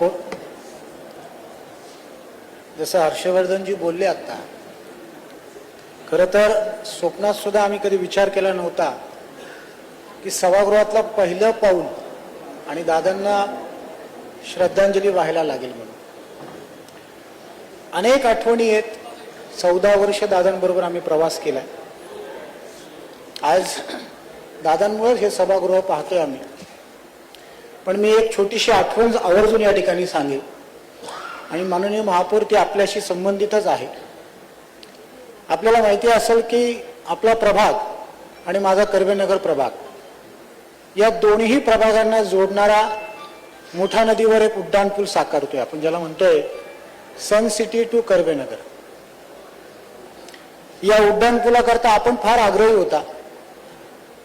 हो. जसं हर्षवर्धनजी बोलले आता खरं तर स्वप्नात सुद्धा आम्ही कधी विचार केला नव्हता की सभागृहातलं पहिलं पाऊल आणि दादांना श्रद्धांजली व्हायला लागेल म्हणून. अनेक आठवणी आहेत चौदा वर्ष दादांबरोबर आम्ही प्रवास केलाय. आज दादांमुळेच हे सभागृह पाहतोय आम्ही. पण मी एक छोटीशी आठवण आवर्जून या ठिकाणी सांगेन आणि माननीय महापौर ती आपल्याशी संबंधितच आहे आपल्याला माहिती असेल की आपला प्रभाग आणि माझा कर्वेनगर प्रभाग या दोन्ही प्रभागांना जोडणारा मोठा नदीवर एक उड्डाणपूल साकारतोय आपण ज्याला म्हणतोय सन सिटी टू कर्वेनगर या उड्डाणपुलाकरता आपण फार आग्रही होता.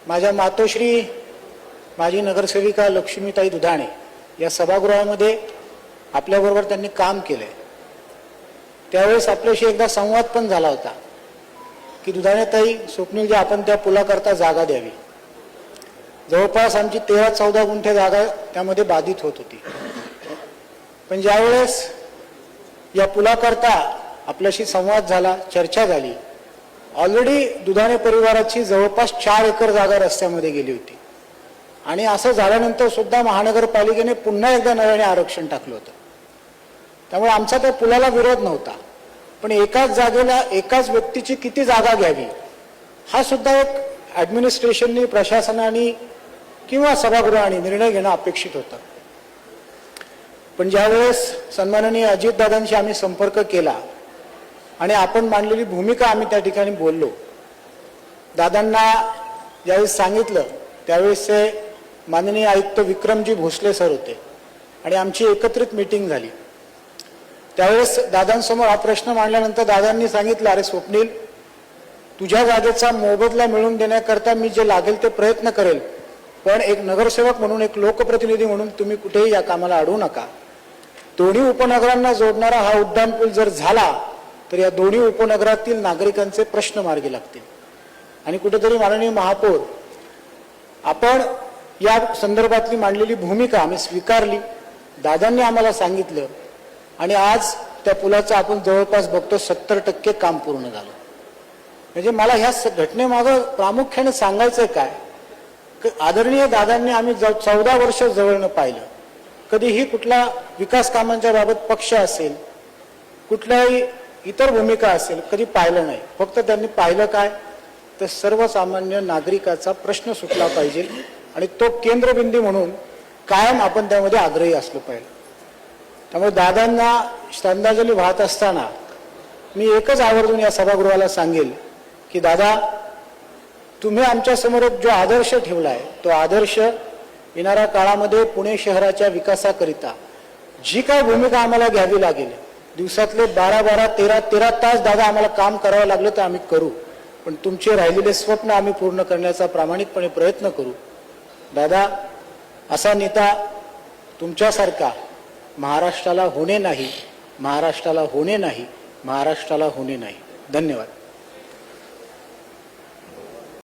माझ्या मातोश्री माजी नगरसेविका लक्ष्मीताई दुधाणे या सभागृहामध्ये आपल्याबरोबर त्यांनी काम केलं आहे त्यावेळेस आपल्याशी एकदा संवाद पण झाला होता की दुधाणेताई स्वप्नीलजी आपण त्या पुलाकरता जागा द्यावी. जवळपास आमची तेरा चौदा गुंठे जागा त्यामध्ये बाधित होत होती. पण ज्यावेळेस या पुलाकरता आपल्याशी संवाद झाला चर्चा झाली ऑलरेडी दुधाणे परिवाराची जवळपास चार एकर जागा रस्त्यामध्ये गेली होती. आणि असं झाल्यानंतर सुद्धा महानगरपालिकेने पुन्हा एकदा नव्याने आरक्षण टाकलं होतं. त्यामुळे आमचा त्या पुलाला विरोध नव्हता. पण एकाच जागेला एकाच व्यक्तीची किती जागा घ्यावी हा सुद्धा एक ॲडमिनिस्ट्रेशननी प्रशासनाने किंवा सभागृहाने निर्णय घेणं अपेक्षित होतं. पण ज्यावेळेस सन्माननीय अजितदादांशी आम्ही संपर्क केला आणि आपण मांडलेली भूमिका आम्ही त्या ठिकाणी बोललो दादांना ज्यावेळेस सांगितलं त्यावेळेस ते माननीय आयुक्त विक्रमजी भोसले सर होते आणि आमची एकत्रित मीटिंग झाली. त्यावेळेस दादांसमोर हा प्रश्न मांडल्यानंतर दादांनी सांगितलं अरे स्वप्नील तुझ्या जागेचा मोबदला मिळवून देण्याकरता मी जे लागेल ते प्रयत्न करेल पण एक नगरसेवक म्हणून एक लोकप्रतिनिधी म्हणून तुम्ही कुठेही या कामाला अडवू नका. दोन्ही उपनगरांना जोडणारा हा उड्डाणपूल जर झाला तर या दोन्ही उपनगरातील नागरिकांचे प्रश्न मार्गी लागतील. आणि कुठेतरी माननीय महापौर आपण या संदर्भातली मांडलेली भूमिका आम्ही स्वीकारली. दादांनी आम्हाला सांगितलं आणि आज त्या पुलाचं आपण जवळपास बघतो सत्तर टक्के काम पूर्ण झालं. म्हणजे मला ह्या स- घटनेमागं प्रामुख्याने सांगायचं काय? आदरणीय दादांनी आम्ही ज- चौदा वर्ष जवळनं पाहिलं. कधीही कुठला विकास कामांच्या बाबत पक्ष असेल कुठल्याही इतर भूमिका असेल कधी पाहिलं नाही. फक्त त्यांनी पाहिलं काय? तर सर्वसामान्य नागरिकाचा प्रश्न सुटला पाहिजे. आणि तो केंद्रबिंदू म्हणून कायम आपण त्यामध्ये आग्रही असलो पाहिजे. त्यामुळे दादांना श्रद्धांजली वाहत असताना मी एकच आवर्जून या सभागृहाला सांगेल की दादा तुम्ही आमच्यासमोर एक जो आदर्श ठेवला आहे तो आदर्श येणाऱ्या काळामध्ये पुणे शहराच्या विकासाकरिता जी काय भूमिका आम्हाला घ्यावी लागेल दिवसातले बारा बारा तेरा तेरा तास दादा आम्हाला काम करावं लागलं तर आम्ही करू. पण तुमचे राहिलेले स्वप्न आम्ही पूर्ण करण्याचा प्रामाणिकपणे प्रयत्न करू. दादा असा नेता तुमच्यासारखा महाराष्ट्राला होणे नाही महाराष्ट्राला होणे नाही महाराष्ट्राला होणे नाही. धन्यवाद.